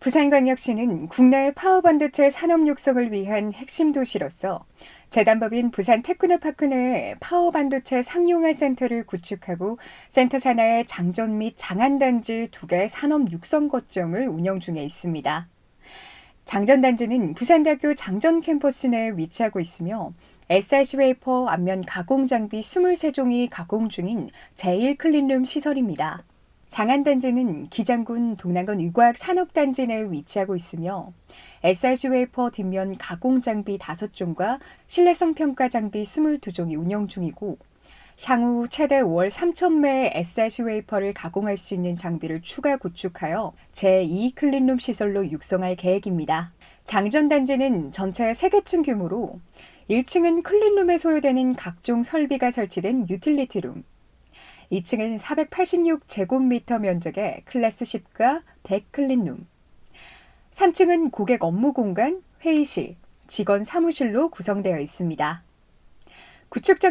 부산광역시는 국내 파워반도체 산업 육성을 위한 핵심 도시로서 재단법인 부산 테크노파크 내에 파워반도체 상용화 센터를 구축하고 센터 산하의 장전 및 장안단지 두 개 산업 육성 거점을 운영 중에 있습니다. 장전단지는 부산대학교 장전 캠퍼스 내에 위치하고 있으며 SRC 웨이퍼 앞면 가공 장비 23종이 가공 중인 제1 클린룸 시설입니다. 장안단지는 기장군 동남권 의과학 산업단지 내에 위치하고 있으며 SRC 웨이퍼 뒷면 가공 장비 5종과 신뢰성 평가 장비 22종이 운영 중이고 향후 최대 월 3,000매의 SRC 웨이퍼를 가공할 수 있는 장비를 추가 구축하여 제2 클린룸 시설로 육성할 계획입니다. 장전 단지는 전체 3개층 규모로 1층은 클린룸에 소요되는 각종 설비가 설치된 유틸리티룸, 2층은 486제곱미터 면적의 클래스 10과 100 클린룸, 3층은 고객 업무 공간, 회의실, 직원 사무실로 구성되어 있습니다. 구축장